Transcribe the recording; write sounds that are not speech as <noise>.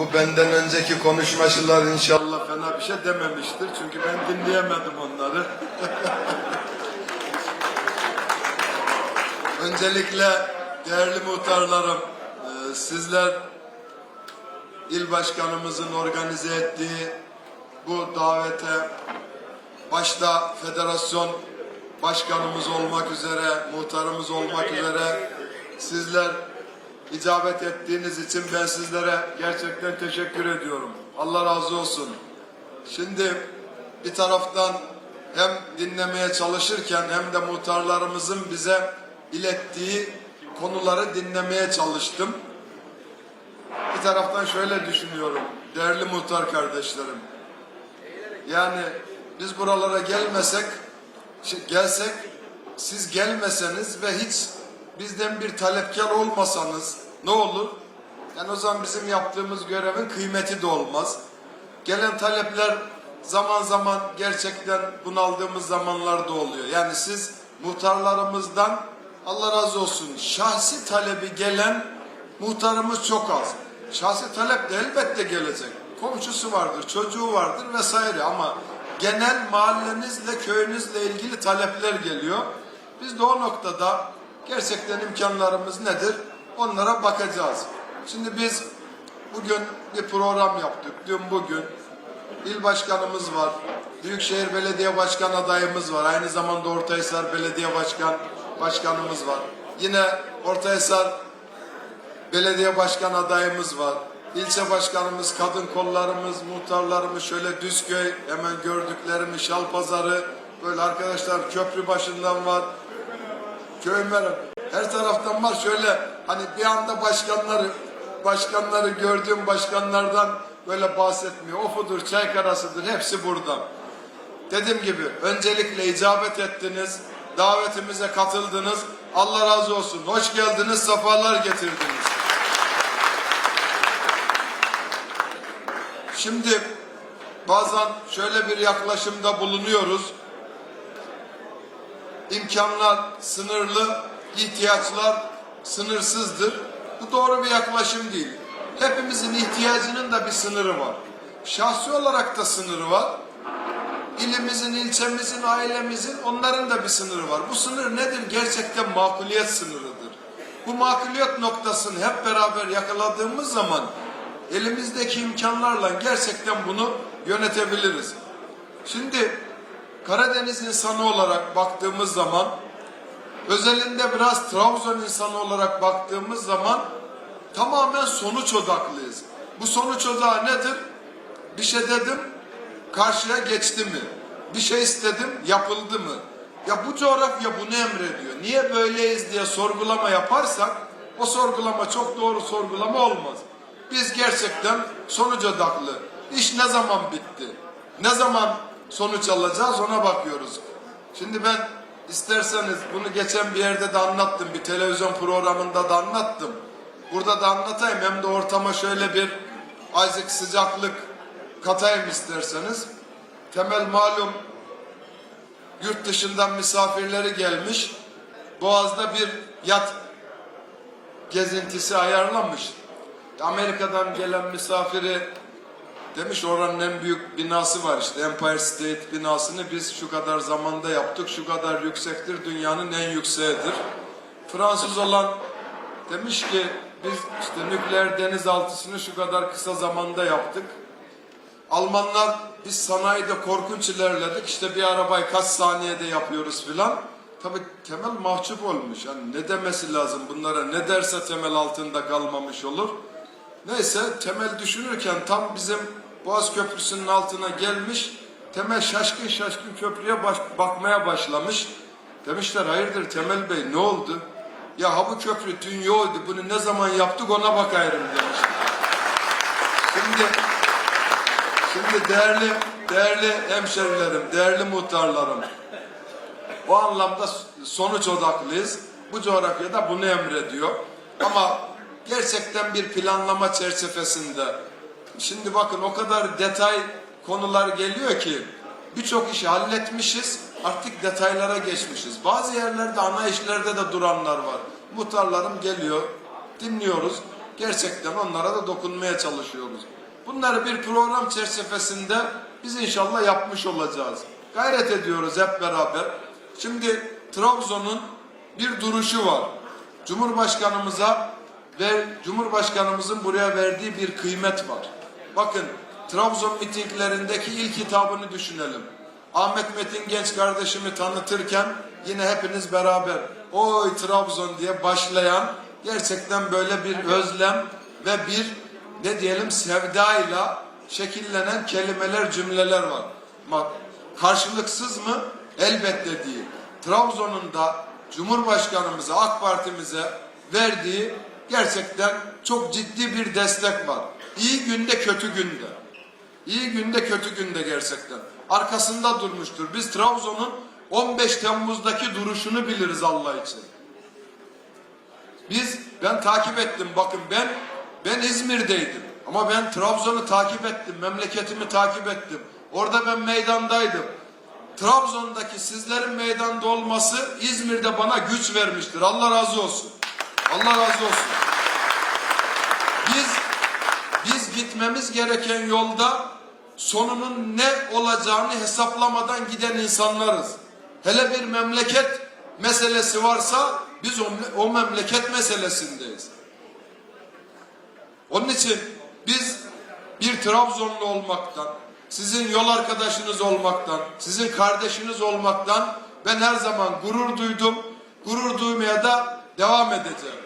bu benden önceki konuşmacılar inşallah fena bir şey dememiştir. Çünkü ben dinleyemedim onları. <laughs> Öncelikle değerli muhtarlarım, e, sizler il başkanımızın organize ettiği bu davete başta federasyon başkanımız olmak üzere, muhtarımız olmak üzere sizler icabet ettiğiniz için ben sizlere gerçekten teşekkür ediyorum. Allah razı olsun. Şimdi bir taraftan hem dinlemeye çalışırken hem de muhtarlarımızın bize ilettiği konuları dinlemeye çalıştım. Bir taraftan şöyle düşünüyorum değerli muhtar kardeşlerim. Yani biz buralara gelmesek, şey, gelsek, siz gelmeseniz ve hiç bizden bir talepkar olmasanız ne olur? Yani o zaman bizim yaptığımız görevin kıymeti de olmaz. Gelen talepler zaman zaman gerçekten bunaldığımız zamanlarda oluyor. Yani siz muhtarlarımızdan Allah razı olsun şahsi talebi gelen muhtarımız çok az. Şahsi talep de elbette gelecek. Komşusu vardır, çocuğu vardır vesaire ama genel mahallenizle, köyünüzle ilgili talepler geliyor. Biz de o noktada gerçekten imkanlarımız nedir? Onlara bakacağız. Şimdi biz bugün bir program yaptık. Dün bugün il başkanımız var. Büyükşehir Belediye Başkan adayımız var. Aynı zamanda Ortahisar Belediye Başkan başkanımız var. Yine Ortahisar belediye başkan adayımız var. İlçe başkanımız, kadın kollarımız, muhtarlarımız, şöyle Düzköy, hemen gördüklerimiz, Şalpazarı, böyle arkadaşlar köprü başından var. Köymer, her taraftan var. Şöyle hani bir anda başkanları, başkanları gördüğüm başkanlardan böyle bahsetmiyor. Ofudur, Çaykarası'dır, hepsi burada. Dediğim gibi öncelikle icabet ettiniz, davetimize katıldınız. Allah razı olsun. Hoş geldiniz, sefalar getirdiniz. Şimdi bazen şöyle bir yaklaşımda bulunuyoruz. İmkanlar sınırlı, ihtiyaçlar sınırsızdır. Bu doğru bir yaklaşım değil. Hepimizin ihtiyacının da bir sınırı var. Şahsi olarak da sınırı var. İlimizin, ilçemizin, ailemizin onların da bir sınırı var. Bu sınır nedir? Gerçekten makuliyet sınırıdır. Bu makuliyet noktasını hep beraber yakaladığımız zaman elimizdeki imkanlarla gerçekten bunu yönetebiliriz. Şimdi Karadeniz insanı olarak baktığımız zaman özelinde biraz Trabzon insanı olarak baktığımız zaman tamamen sonuç odaklıyız. Bu sonuç odağı nedir? Bir şey dedim, karşıya geçti mi? Bir şey istedim, yapıldı mı? Ya bu coğrafya bunu emrediyor. Niye böyleyiz diye sorgulama yaparsak o sorgulama çok doğru sorgulama olmaz. Biz gerçekten sonuç odaklı. İş ne zaman bitti? Ne zaman sonuç alacağız ona bakıyoruz. Şimdi ben isterseniz bunu geçen bir yerde de anlattım. Bir televizyon programında da anlattım. Burada da anlatayım. Hem de ortama şöyle bir azıcık sıcaklık katayım isterseniz. Temel malum yurt dışından misafirleri gelmiş. Boğaz'da bir yat gezintisi ayarlamış. Amerika'dan gelen misafiri demiş oranın en büyük binası var işte Empire State binasını biz şu kadar zamanda yaptık şu kadar yüksektir dünyanın en yükseğidir. Fransız olan demiş ki biz işte nükleer denizaltısını şu kadar kısa zamanda yaptık. Almanlar biz sanayide korkunç ilerledik işte bir arabayı kaç saniyede yapıyoruz filan. Tabi temel mahcup olmuş. Yani ne demesi lazım bunlara ne derse temel altında kalmamış olur. Neyse temel düşünürken tam bizim Boğaz Köprüsü'nün altına gelmiş. Temel şaşkın şaşkın köprüye baş, bakmaya başlamış. Demişler hayırdır Temel Bey ne oldu? Ya ha bu köprü dün yoldu bunu ne zaman yaptık ona bakayım demiş. Şimdi şimdi değerli değerli hemşerilerim, değerli muhtarlarım. Bu anlamda sonuç odaklıyız. Bu coğrafyada bunu emrediyor. Ama gerçekten bir planlama çerçevesinde şimdi bakın o kadar detay konular geliyor ki birçok işi halletmişiz artık detaylara geçmişiz. Bazı yerlerde ana işlerde de duranlar var. Muhtarlarım geliyor dinliyoruz. gerçekten onlara da dokunmaya çalışıyoruz. Bunları bir program çerçevesinde biz inşallah yapmış olacağız. Gayret ediyoruz hep beraber. Şimdi Trabzon'un bir duruşu var. Cumhurbaşkanımıza ve Cumhurbaşkanımızın buraya verdiği bir kıymet var. Bakın Trabzon mitinglerindeki ilk hitabını düşünelim. Ahmet Metin genç kardeşimi tanıtırken yine hepiniz beraber oy Trabzon diye başlayan gerçekten böyle bir özlem ve bir ne diyelim sevdayla şekillenen kelimeler cümleler var. Ama karşılıksız mı? Elbette değil. Trabzon'un da Cumhurbaşkanımıza, AK Parti'mize verdiği gerçekten çok ciddi bir destek var. İyi günde kötü günde. İyi günde kötü günde gerçekten. Arkasında durmuştur. Biz Trabzon'un 15 Temmuz'daki duruşunu biliriz Allah için. Biz ben takip ettim bakın ben ben İzmir'deydim ama ben Trabzon'u takip ettim, memleketimi takip ettim. Orada ben meydandaydım. Trabzon'daki sizlerin meydanda olması İzmir'de bana güç vermiştir. Allah razı olsun. Allah razı olsun. Gitmemiz gereken yolda sonunun ne olacağını hesaplamadan giden insanlarız. Hele bir memleket meselesi varsa biz o, o memleket meselesindeyiz. Onun için biz bir Trabzonlu olmaktan, sizin yol arkadaşınız olmaktan, sizin kardeşiniz olmaktan ben her zaman gurur duydum. Gurur duymaya da devam edeceğim.